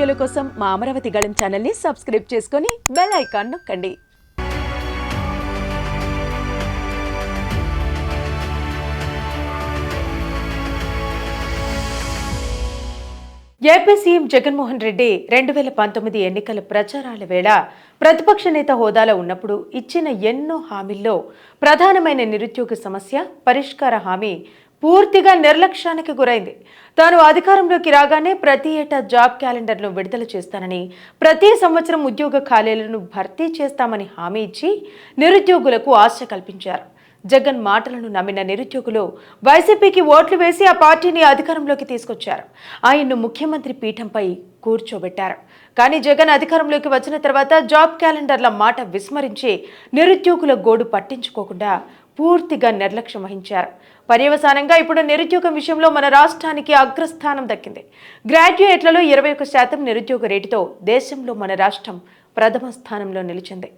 వీడియోల కోసం మా అమరావతి గళం ఛానల్ని సబ్స్క్రైబ్ చేసుకొని బెల్ ఐకాన్ నొక్కండి. ఏపీ సీఎం జగన్మోహన్ రెడ్డి రెండు వేల పంతొమ్మిది ఎన్నికల ప్రచారాల వేళ ప్రతిపక్ష నేత హోదాలో ఉన్నప్పుడు ఇచ్చిన ఎన్నో హామీల్లో ప్రధానమైన నిరుద్యోగ సమస్య పరిష్కార హామీ పూర్తిగా నిర్లక్ష్యానికి గురైంది. తాను అధికారంలోకి రాగానే ప్రతి ఏటా జాబ్ క్యాలెండర్ను విడుదల చేస్తానని ప్రతి సంవత్సరం ఉద్యోగ ఖాళీలను భర్తీ చేస్తామని హామీ ఇచ్చి నిరుద్యోగులకు ఆశ కల్పించారు. జగన్ మాటలను నమ్మిన నిరుద్యోగులు వైసీపీకి ఓట్లు వేసి ఆ పార్టీని అధికారంలోకి తీసుకొచ్చారు. ఆయన్ను ముఖ్యమంత్రి పీఠంపై కూర్చోబెట్టారు. కానీ జగన్ అధికారంలోకి వచ్చిన తర్వాత జాబ్ క్యాలెండర్ల మాట విస్మరించి నిరుద్యోగుల గోడు పట్టించుకోకుండా పూర్తిగా నిర్లక్ష్యం వహించారు. పర్యవసానంగా ఇప్పుడు నిరుద్యోగం విషయంలో మన రాష్ట్రానికి అగ్రస్థానం దక్కింది. గ్రాడ్యుయేట్లలో ఇరవై ఒక శాతం నిరుద్యోగ రేటుతో దేశంలో మన రాష్ట్రం ప్రథమ స్థానంలో నిలిచింది.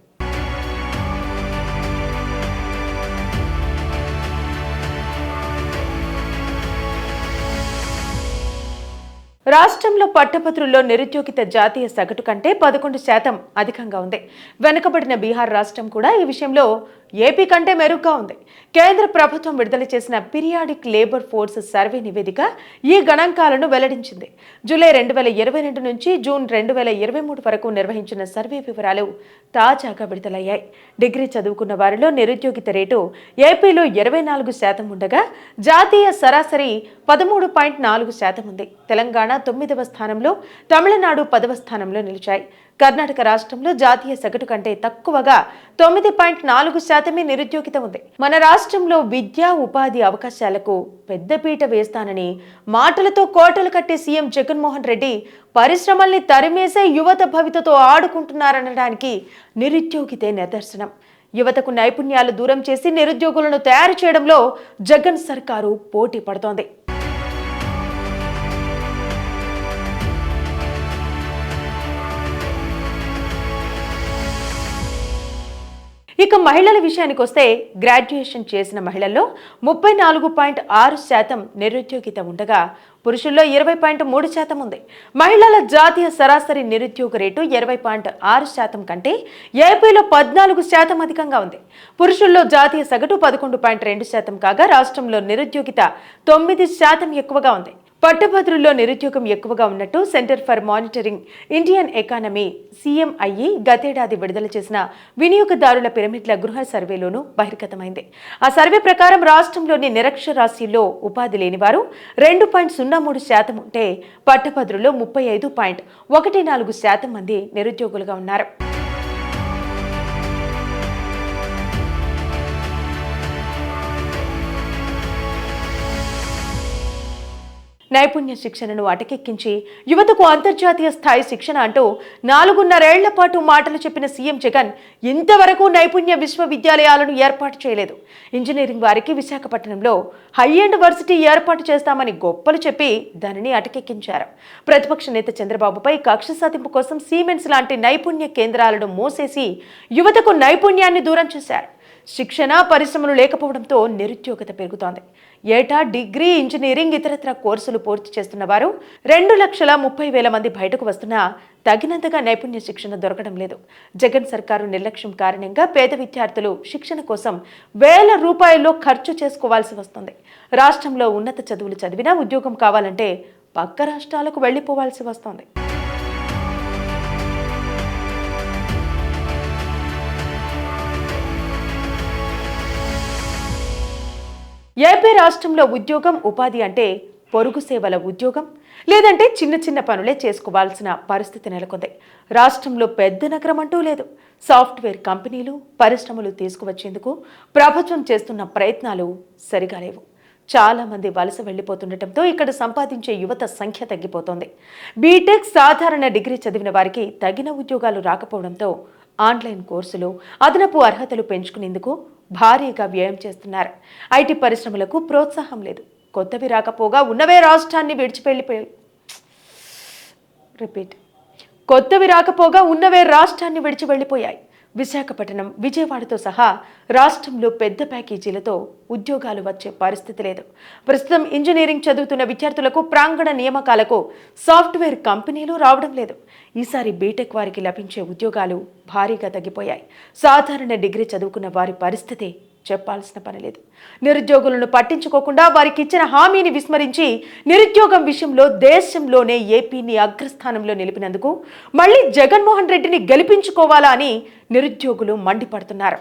రాష్ట్రంలో పట్టభద్రుల్లో నిరుద్యోగిత జాతీయ సగటు కంటే పదకొండు శాతం అధికంగా ఉంది. వెనుకబడిన బీహార్ రాష్ట్రం కూడా ఈ విషయంలో ఏపీ కంటే మెరుగ్గా ఉంది. కేంద్ర ప్రభుత్వం విడుదల చేసిన పీరియాడిక్ లేబర్ ఫోర్స్ సర్వే నివేదిక ఈ గణాంకాలను వెల్లడించింది. జూలై రెండు వేల ఇరవై రెండు నుంచి జూన్ రెండు వేల ఇరవై మూడు వరకు నిర్వహించిన సర్వే వివరాలు తాజాగా విడుదలయ్యాయి. డిగ్రీ చదువుకున్న వారిలో నిరుద్యోగిత రేటు ఏపీలో ఇరవై నాలుగు శాతం ఉండగా జాతీయ సరాసరి పదమూడు పాయింట్ నాలుగు శాతం ఉంది. తెలంగాణ తొమ్మిదవ స్థానంలో తమిళనాడు పదవ స్థానంలో నిలిచాయి. కర్ణాటక రాష్ట్రంలో జాతీయ సగటు కంటే తక్కువగా తొమ్మిది పాయింట్ నాలుగు శాతమే నిరుద్యోగిత ఉంది. మన రాష్ట్రంలో విద్యా ఉపాధి అవకాశాలకు పెద్దపీట వేస్తానని మాటలతో కోటలు కట్టే సీఎం జగన్మోహన్ రెడ్డి పరిశ్రమల్ని తరిమేసే యువత భవితతో ఆడుకుంటున్నారనడానికి నిరుద్యోగితే నిదర్శనం. యువతకు నైపుణ్యాలు దూరం చేసి నిరుద్యోగులను తయారు చేయడంలో జగన్ సర్కారు పోటీ పడుతోంది. ఇక మహిళల విషయానికి వస్తే గ్రాడ్యుయేషన్ చేసిన మహిళల్లో ముప్పై నాలుగు పాయింట్ ఆరు శాతం నిరుద్యోగిత ఉండగా పురుషుల్లో ఇరవై పాయింట్ మూడు శాతం ఉంది. మహిళల జాతీయ సరాసరి నిరుద్యోగ రేటు ఇరవై పాయింట్ ఆరు శాతం కంటే ఏపీలో పద్నాలుగు శాతం అధికంగా ఉంది. పురుషుల్లో జాతీయ సగటు పదకొండు పాయింట్ రెండు శాతం కాగా రాష్ట్రంలో నిరుద్యోగిత తొమ్మిది శాతం ఎక్కువగా ఉంది. పట్టభద్రుల్లో నిరుద్యోగం ఎక్కువగా ఉన్నట్టు centre for monitoring Indian economy CMIE గతేడాది విడుదల చేసిన వినియోగదారుల పిరమిడ్ల గృహ సర్వేలోనూ బహిర్గతమైంది. ఆ సర్వే ప్రకారం రాష్ట్రంలోని నిరక్షరాస్యుల్లో ఉపాధి లేని వారు రెండు పాయింట్ సున్నా మూడు శాతం ఉంటే పట్టభద్రుల్లో ముప్పై ఐదు పాయింట్ ఒకటి నాలుగు శాతం మంది నిరుద్యోగులుగా ఉన్నారు. నైపుణ్య శిక్షణను అటకెక్కించి యువతకు అంతర్జాతీయ స్థాయి శిక్షణ అంటూ నాలుగున్నరేళ్ళ పాటు మాటలు చెప్పిన సీఎం జగన్ ఇంతవరకు నైపుణ్య విశ్వవిద్యాలయాలను ఏర్పాటు చేయలేదు. ఇంజనీరింగ్ వారికి విశాఖపట్నంలో హై అండ్ వర్సిటీ ఏర్పాటు చేస్తామని గొప్పలు చెప్పి దానిని అటకెక్కించారు. ప్రతిపక్ష నేత చంద్రబాబుపై కక్ష సాధింపు కోసం సీమెన్స్ లాంటి నైపుణ్య కేంద్రాలను మూసేసి యువతకు నైపుణ్యాన్ని దూరం చేశారు. శిక్షణ పరిశ్రమలు లేకపోవడంతో నిరుద్యోగత పెరుగుతోంది. ఏటా డిగ్రీ ఇంజనీరింగ్ ఇతరత్ర కోర్సులు పూర్తి చేస్తున్న వారు రెండు లక్షల ముప్పై వేల మంది బయటకు వస్తున్నా తగినంతగా నైపుణ్య శిక్షణ దొరకడం లేదు. జగన్ సర్కారు నిర్లక్ష్యం కారణంగా పేద విద్యార్థులు శిక్షణ కోసం వేల రూపాయల్లో ఖర్చు చేసుకోవాల్సి వస్తుంది. రాష్ట్రంలో ఉన్నత చదువులు చదివినా ఉద్యోగం కావాలంటే పక్క రాష్ట్రాలకు వెళ్ళిపోవాల్సి వస్తోంది. ఏపీ రాష్ట్రంలో ఉద్యోగం ఉపాధి అంటే పొరుగు సేవల ఉద్యోగం లేదంటే చిన్న చిన్న పనులే చేసుకోవాల్సిన పరిస్థితి నెలకొంది. రాష్ట్రంలో పెద్ద నగరం అంటూ లేదు. సాఫ్ట్వేర్ కంపెనీలు పరిశ్రమలు తీసుకువచ్చేందుకు ప్రభుత్వం చేస్తున్న ప్రయత్నాలు సరిగా లేవు. చాలామంది వలస వెళ్ళిపోతుండటంతో ఇక్కడ సంపాదించే యువత సంఖ్య తగ్గిపోతోంది. బీటెక్ సాధారణ డిగ్రీ చదివిన వారికి తగిన ఉద్యోగాలు రాకపోవడంతో ఆన్లైన్ కోర్సులు అదనపు అర్హతలు పెంచుకునేందుకు భారీగా వ్యయం చేస్తున్నారు. ఐటీ పరిశ్రమలకు ప్రోత్సాహం లేదు. కొత్తవి రాకపోగా ఉన్నవే రాష్ట్రాన్ని విడిచిపెళ్ళిపోయి రిపీట్. కొత్తవి రాకపోగా ఉన్నవే రాష్ట్రాన్ని విడిచి వెళ్ళిపోయాయి విశాఖపట్నం విజయవాడతో సహా రాష్ట్రంలో పెద్ద ప్యాకేజీలతో ఉద్యోగాలు వచ్చే పరిస్థితి లేదు. ప్రస్తుతం ఇంజనీరింగ్ చదువుతున్న విద్యార్థులకు ప్రాంగణ నియామకాలకు సాఫ్ట్వేర్ కంపెనీలు రావడం లేదు. ఈసారి బీటెక్ వారికి లభించే ఉద్యోగాలు భారీగా తగ్గిపోయాయి. సాధారణ డిగ్రీ చదువుకున్న వారి పరిస్థితి చెప్పాల్సిన పని లేదు. నిరుద్యోగులను పట్టించుకోకుండా వారికి ఇచ్చిన హామీని విస్మరించి నిరుద్యోగం విషయంలో దేశంలోనే ఏపీని అగ్రస్థానంలో నిలిపినందుకు మళ్ళీ జగన్మోహన్ రెడ్డిని గెలిపించుకోవాలా అని నిరుద్యోగులు మండిపడుతున్నారు.